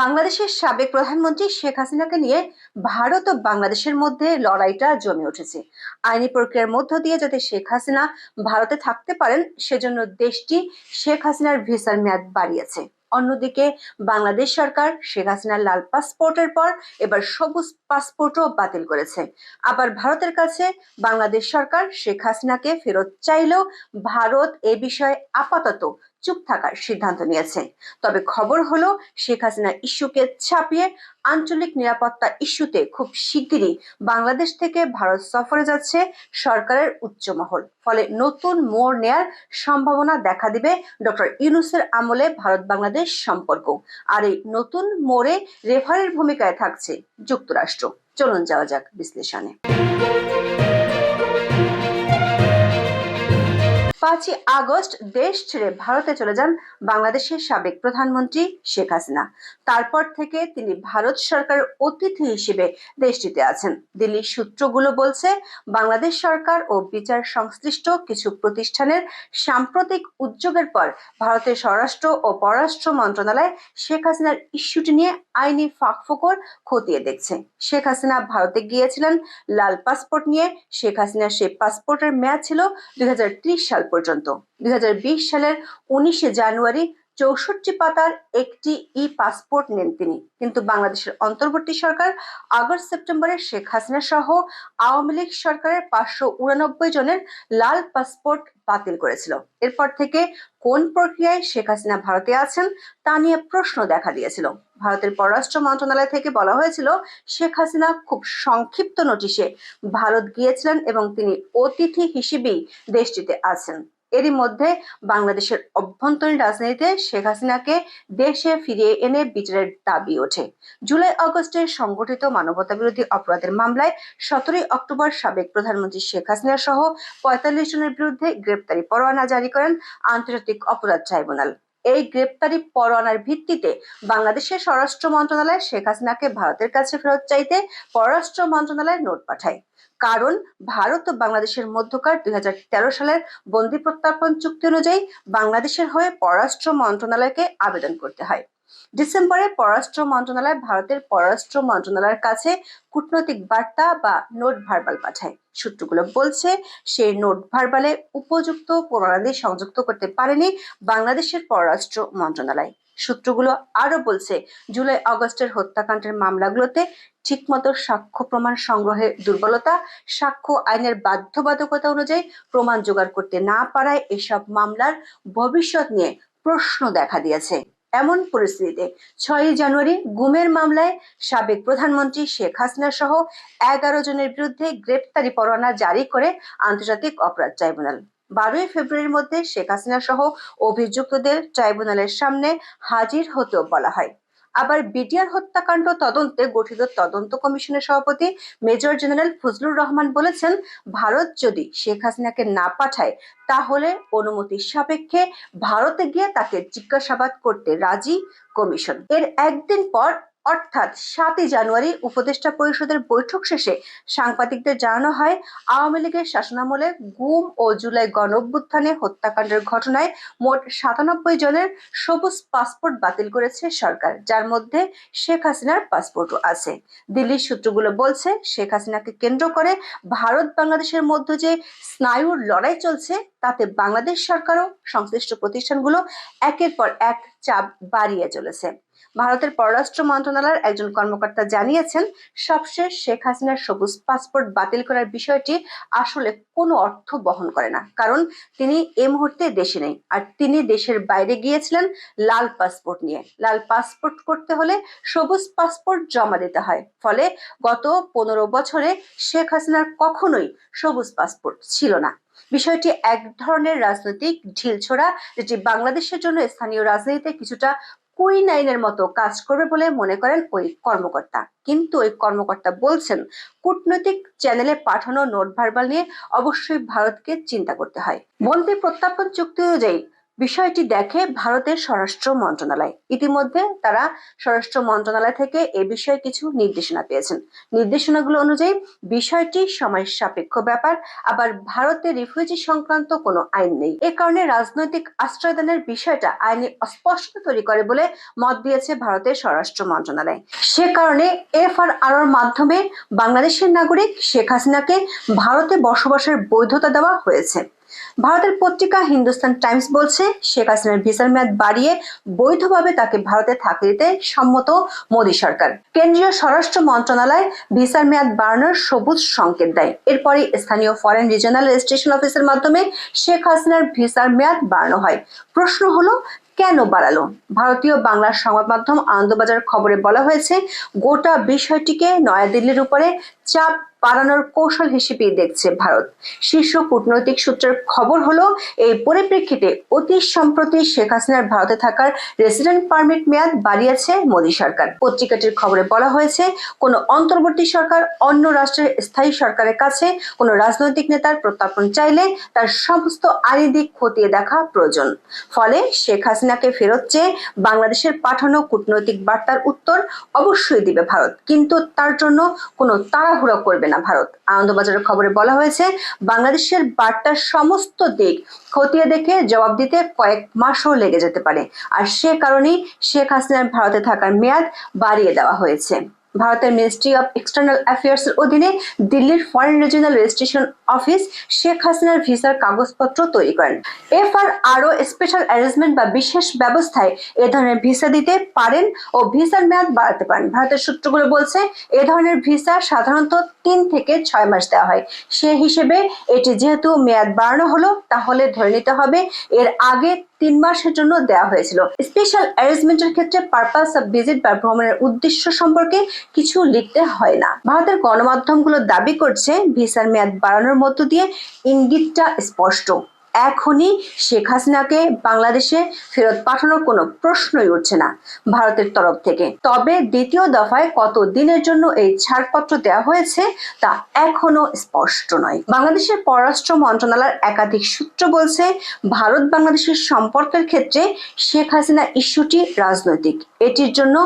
বাংলাদেশের সাবেক প্রধানমন্ত্রী শেখ হাসিনাকে নিয়ে ভারত ও বাংলাদেশের মধ্যে লড়াইটা জমে উঠেছে। আইনি প্রক্রিয়ার মধ্য দিয়ে যাতে শেখ হাসিনা ভারতে থাকতে পারেন, সেজন্য দেশটি শেখ হাসিনার ভিসার মেয়াদ বাড়িয়েছে। অন্যদিকে বাংলাদেশ সরকার শেখ হাসিনার লাল পাসপোর্টের পর এবার সবুজ পাসপোর্টও বাতিল করেছে। আবার ভারতের কাছে বাংলাদেশ সরকার শেখ হাসিনাকে ফেরত চাইলেও ভারত এ বিষয়ে আপাতত চুপ থাকার সিদ্ধান্ত নিয়েছে। তবে খবর হলো, শেখ হাসিনা ইস্যুকে ছাপিয়ে আঞ্চলিক নিরাপত্তা ইস্যুতে খুব শিগগিরই বাংলাদেশ থেকে ভারত সফরে যাচ্ছে সরকারের উচ্চ মহল ফলে নতুন মোড় নেয়ার সম্ভাবনা দেখা দিবে ডক্টর ইউনুসের আমলে ভারত বাংলাদেশ সম্পর্ক। আর এই নতুন মোড়ে রেফারের ভূমিকায় থাকছে যুক্তরাষ্ট্র। চলুন যাওয়া যাক বিশ্লেষণে। পাঁচই আগস্ট দেশ ছেড়ে ভারতে চলে যান বাংলাদেশের সাবেক প্রধানমন্ত্রী শেখ হাসিনা। তারপর থেকে তিনি ভারত সরকারের অতিথি হিসেবে দেশটিতে আছেন। দিল্লির সূত্রগুলো বলছে, বাংলাদেশ সরকার ও বিচার সংশ্লিষ্ট কিছু প্রতিষ্ঠানের সাম্প্রতিক উদ্যোগের পর ভারতের স্বরাষ্ট্র ও পররাষ্ট্র মন্ত্রণালয় শেখ হাসিনার ইস্যুটি নিয়ে আইনি ফাঁকফোকর খতিয়ে দেখছে। শেখ হাসিনা ভারতে গিয়েছিলেন, লাল পাসপোর্ট নিয়ে। শেখ হাসিনার সেই পাসপোর্টের মেয়াদ ছিল দুই হাজার ত্রিশ সাল পর্যন্ত। দুই হাজার বিশ সালের উনিশে জানুয়ারি চৌষট্টি পাতার একটি ই পাসপোর্ট নেন তিনি। কিন্তু বাংলাদেশের অন্তর্বর্তী সরকার আগস্ট সেপ্টেম্বরে শেখ হাসিনা সহ আওয়ামী লীগ সরকারের পাঁচশো উনানব্বই জনের লাল পাসপোর্ট বাতিল করেছিল। এরপর থেকে কোন প্রক্রিয়ায় শেখ হাসিনা ভারতে আছেন তা নিয়ে প্রশ্ন দেখা দিয়েছিল। ভারতের পররাষ্ট্র মন্ত্রণালয় থেকে বলা হয়েছিল, শেখ হাসিনা খুব সংক্ষিপ্ত নোটিশে ভারত গিয়েছিলেন এবং তিনি অতিথি হিসেবেই দেশটিতে আছেন। এরই মধ্যে বাংলাদেশের অভ্যন্তরীণ রাজনীতিতে শেখ হাসিনাকে দেশে ফিরিয়ে এনে বিচারের দাবি ওঠে। জুলাই আগস্টে সংগঠিত মানবতা বিরোধী অপরাধের মামলায় সতেরোই অক্টোবর সাবেক প্রধানমন্ত্রী শেখ হাসিনা সহ পঁয়তাল্লিশ জনের বিরুদ্ধে গ্রেপ্তারি পরোয়ানা জারি করেন আন্তর্জাতিক অপরাধ ট্রাইব্যুনাল। এই গ্রেপ্তারি পরোয়ানার ভিত্তিতে বাংলাদেশের স্বরাষ্ট্র মন্ত্রণালয় শেখ হাসিনাকে ভারতের কাছে ফেরত চাইতে পররাষ্ট্র মন্ত্রণালয় নোট পাঠায়। কারণ ভারত ও বাংলাদেশের মধ্যকার দুই হাজার তেরো সালের বন্দি প্রত্যার্পণ চুক্তি অনুযায়ী বাংলাদেশের হয়ে পররাষ্ট্র মন্ত্রণালয়কে আবেদন করতে হয়। ডিসেম্বরে পররাষ্ট্র মন্ত্রণালয় ভারতের পররাষ্ট্র মন্ত্রণালয়ের কাছে কূটনৈতিক বার্তা বা নোট ভার্বাল পাঠায়। সূত্রগুলো বলছে, সেই নোট ভার্বালে উপযুক্ত প্রণালী সংযুক্ত করতে পারেনি বাংলাদেশের পররাষ্ট্র মন্ত্রণালয়। সূত্রগুলো আরও বলছে, জুলাই আগস্টের হত্যাকাণ্ডের মামলাগুলোতে ঠিকমতো সাক্ষ্য প্রমাণ সংগ্রহে দুর্বলতা, সাক্ষ্য আইনের বাধ্যবাধকতা অনুযায়ী প্রমাণ জোগাড় করতে না পারায় এসব মামলার ভবিষ্যৎ নিয়ে প্রশ্ন দেখা দিয়েছে। এমন পরিস্থিতিতে ছয়ই জানুয়ারি গুমের মামলায় সাবেক প্রধানমন্ত্রী শেখ হাসিনা সহ এগারো জনের বিরুদ্ধে গ্রেপ্তারি পরোয়ানা জারি করে আন্তর্জাতিক অপরাধ ট্রাইব্যুনাল। বারোই ফেব্রুয়ারির মধ্যে শেখ হাসিনা সহ অভিযুক্তদের ট্রাইব্যুনালের সামনে হাজির হতেও বলা হয়। আবার বিডিআর হত্যাকাণ্ড তদন্তে গঠিত তদন্ত কমিশনের সভাপতি মেজর জেনারেল ফজলুর রহমান বলেছেন, ভারত যদি শেখ হাসিনাকে না পাঠায়, তাহলে অনুমতি সাপেক্ষে ভারতে গিয়ে তাকে জিজ্ঞাসাবাদ করতে রাজি কমিশন। এর একদিন পর অর্থাৎ সাতই জানুয়ারি উপদেষ্টা পরিষদের বৈঠক শেষে সাংবাদিকদের জানানো হয়, আওয়ামী লীগের শাসনামলে গুম ও জুলাই গণঅভ্যুত্থানে হত্যাকাণ্ডের ঘটনায় মোট সাতানব্বই জনের সবুজ পাসপোর্ট বাতিল করেছে সরকার, যার মধ্যে শেখ হাসিনার পাসপোর্টও আছে। দিল্লির সূত্রগুলো বলছে, শেখ হাসিনাকে কেন্দ্র করে ভারত বাংলাদেশের মধ্যে যে স্নায়ুর লড়াই চলছে, তাতে বাংলাদেশ সরকারও সংশ্লিষ্ট প্রতিষ্ঠানগুলো একের পর এক চাপ বাড়িয়ে চলেছে। ভারতের পররাষ্ট্র মন্ত্রণালয়ের একজন কর্মকর্তা জানিয়েছেন, সবশেষ শেখ হাসিনার সবুজ পাসপোর্ট বাতিল করার বিষয়টি আসলে কোনো অর্থ বহন করে না। কারণ তিনি এ মুহূর্তে দেশে নেই। আর তিনি দেশের বাইরে গিয়েছিলেন লাল পাসপোর্ট নিয়ে। লাল পাসপোর্ট করতে হলে সবুজ পাসপোর্ট জমা দিতে হয়। ফলে গত পনেরো বছরে শেখ হাসিনার কখনোই সবুজ পাসপোর্ট ছিল না। বিষয়টি এক ধরনের রাজনৈতিক ঢিলছোড়া, যেটি বাংলাদেশের জন্য স্থানীয় রাজনীতিতে কিছুটা কুইন আইনের মতো কাজ করবে বলে মনে করেন ওই কর্মকর্তা। কিন্তু ওই কর্মকর্তা বলছেন, কূটনৈতিক চ্যানেলে পাঠানো নোট ভার্বাল নিয়ে অবশ্যই ভারতকে চিন্তা করতে হয়। বন্দি প্রত্যাপন চুক্তি অনুযায়ী বিষয়টি দেখে ভারতের স্বরাষ্ট্র মন্ত্রণালয়। ইতিমধ্যে তারা স্বরাষ্ট্র মন্ত্রণালয় থেকে এ বিষয়ে কিছু নির্দেশনা পেয়েছেন। নির্দেশনাগুলো অনুযায়ী বিষয়টি সময় সাপেক্ষ ব্যাপার, আবার ভারতে রিফিউজি সংক্রান্ত কোনো আইন নেই। এ কারণে রাজনৈতিক আশ্রয়দানের বিষয়টা আইনে অস্পষ্টতা তৈরি করে বলে মত দিয়েছে ভারতের স্বরাষ্ট্র মন্ত্রণালয়। সে কারণে এফ আর আর মাধ্যমে বাংলাদেশের নাগরিক শেখ হাসিনাকে ভারতে বসবাসের বৈধতা দেওয়া হয়েছে। ভারতের পত্রিকা হিন্দুস্তান টাইমস বলছে, শেখ হাসিনার ভিসার মেয়াদ বাড়িয়ে বৈধভাবে তাকে ভারতে থাকতে দিতে সম্মত মোদী সরকার। কেন্দ্রীয় স্বরাষ্ট্র মন্ত্রণালয় ভিসার মেয়াদ বাড়ানোর সবুজ সংকেত দেয়। এরপরই স্থানীয় ফরেন রিজিওনাল রেজিস্ট্রেশন অফিসের মাধ্যমে শেখ হাসিনার ভিসার মেয়াদ বাড়ানো হয়। প্রশ্ন হলো, কেন বাড়ালো? ভারতীয় বাংলার সংবাদ মাধ্যম আনন্দবাজার খবরে বলা হয়েছে, গোটা বিষয়টিকে নয়াদিল্লির উপরে চাপ বাড়ানোর কৌশল হিসেবেই দেখছে ভারত। শীর্ষ কূটনৈতিক সূত্রের খবর হলো, এই পরিপ্রেক্ষিতে অতি সম্প্রতি শেখ হাসিনার ভারতে থাকার রেসিডেন্ট পারমিট মেয়াদ বাড়িয়েছে মোদী সরকার। পত্রিকাটির খবরে বলা হয়েছে, কোনো অন্তর্বর্তী সরকার অন্য রাষ্ট্রের স্থায়ী সরকারের কাছে কোনো রাজনৈতিক নেতার প্রত্যাপন চাইলে তার সমস্ত আইনি দিক খতিয়ে দেখা প্রয়োজন। ফলে শেখ হাসিনাকে ফেরত চেয়ে বাংলাদেশের পাঠানো কূটনৈতিক বার্তার উত্তর অবশ্যই দিবে ভারত। কিন্তু তার জন্য কোনো তাড়াহুড়ো করবে না ভারত। আনন্দবাজারের খবরে বলা হয়েছে, বাংলাদেশের বার্তার সমস্ত দিক খতিয়ে দেখে জবাব দিতে কয়েক মাসও লেগে যেতে পারে। আর সে কারণেই শেখ হাসিনার ভারতে থাকার মেয়াদ বাড়িয়ে দেওয়া হয়েছে। ভারতের মিনিস্ট্রি অফ এক্সটার্নাল অ্যাফেয়ার্স এর অধীনে দিল্লির foreign regional registration office Sheikh হাসিনার ভিসার কাগজপত্র তৈরি করেন। এফ আর আরও স্পেশাল অ্যারেঞ্জমেন্ট বা বিশেষ ব্যবস্থায় এ ধরনের ভিসা দিতে পারেন ও ভিসার মেয়াদ বাড়াতে পারেন। ভারতের সূত্রগুলো বলছে, এ ধরনের ভিসা সাধারণত তিন থেকে ছয় মাস দেওয়া হয়। সে হিসেবে এটি যেহেতু মেয়াদ বাড়ানো হলো, তাহলে ধরে নিতে হবে এর আগে তিন মাসের জন্য দেওয়া হয়েছিল। স্পেশাল অ্যারেঞ্জমেন্টের ক্ষেত্রে পারপাস অফ ভিজিট বা ভ্রমণের উদ্দেশ্য সম্পর্কে কিছু লিখতে হয় না। ভারতের গণমাধ্যমগুলো দাবি করছে, ভিসার মেয়াদ বাড়ানোর মধ্য দিয়ে ইঙ্গিতটা স্পষ্ট। এখনই শেখ হাসিনাকে বাংলাদেশে ফেরত পাঠানোর কোনো প্রশ্নই উঠছে না ভারতের তরফ থেকে। তবে দ্বিতীয় দফায় কত দিনের জন্য এই ছাড়পত্র দেওয়া হয়েছে তা এখনও স্পষ্ট নয়। বাংলাদেশের পররাষ্ট্র মন্ত্রণালয়ের একাধিক সূত্র বলছে, ভারত বাংলাদেশের সম্পর্কের ক্ষেত্রে শেখ হাসিনা ইস্যুটি রাজনৈতিক। এটির জন্য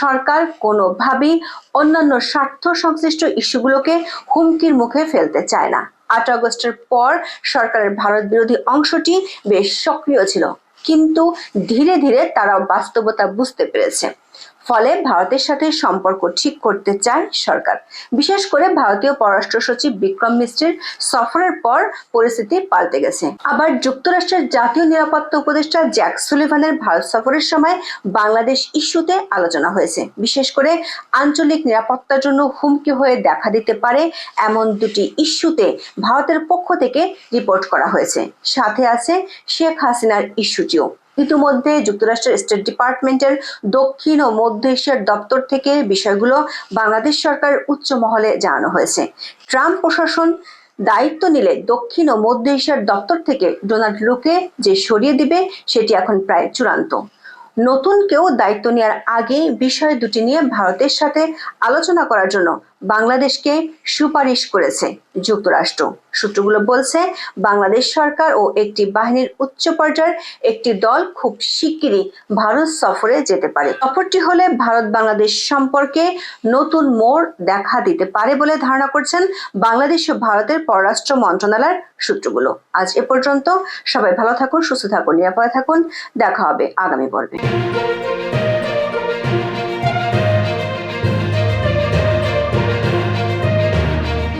সরকার কোনোভাবেই অন্যান্য স্বার্থ সংশ্লিষ্ট ইস্যুগুলোকে হুমকির মুখে ফেলতে চায় না। আট আগস্টের পর সরকারের ভারত বিরোধী অংশটি বেশ সক্রিয় ছিল। কিন্তু ধীরে ধীরে তারা বাস্তবতা বুঝতে পেরেছে। ফলে ভারতের সাথে সম্পর্ক ঠিক করতে চায় সরকার। বিশেষ করে ভারতীয় পররাষ্ট্র সচিব বিক্রম মিশ্রের সফরের পর পরিস্থিতি পাল্টে গেছে। আবার যুক্তরাষ্ট্রের জাতীয় নিরাপত্তা উপদেষ্টা জ্যাক সুলিভানের ভারত সফরের সময় বাংলাদেশ ইস্যুতে আলোচনা হয়েছে। বিশেষ করে আঞ্চলিক নিরাপত্তার জন্য হুমকি হয়ে দেখা দিতে পারে এমন দুটি ইস্যুতে ভারতের পক্ষ থেকে রিপোর্ট করা হয়েছে। সাথে আছে শেখ হাসিনার ইস্যুটিও। ইতিমধ্যে যুক্তরাষ্ট্রের স্টেট ডিপার্টমেন্টের দক্ষিণ ও মধ্য এশিয়ার দপ্তর থেকে বিষয়গুলো বাংলাদেশ সরকারের উচ্চ মহলে জানানো হয়েছে। ট্রাম্প প্রশাসন দায়িত্ব নিলে দক্ষিণ ও মধ্য এশিয়ার দপ্তর থেকে ডোনাল্ড লুকে যে সরিয়ে দিবে, সেটি এখন প্রায় চূড়ান্ত। নতুন কেউ দায়িত্ব নেওয়ার আগে বিষয় দুটি নিয়ে ভারতের সাথে আলোচনা করার জন্য বাংলাদেশকে সুপারিশ করেছে যুক্তরাষ্ট্র। সূত্রগুলো বলছে, বাংলাদেশ সরকার ও একটি বাহিনীর উচ্চ পর্যায়ের একটি দল খুব শিগগিরই ভারত সফরে যেতে পারে। সফরটি হলে ভারত বাংলাদেশ সম্পর্কে নতুন মোড় দেখা দিতে পারে বলে ধারণা করছেন বাংলাদেশ ও ভারতের পররাষ্ট্র মন্ত্রণালয়ের সূত্রগুলো। আজ এ পর্যন্ত সবাই ভালো থাকুন, সুস্থ থাকুন, নিরাপদে থাকুন। দেখা হবে আগামী পর্বে।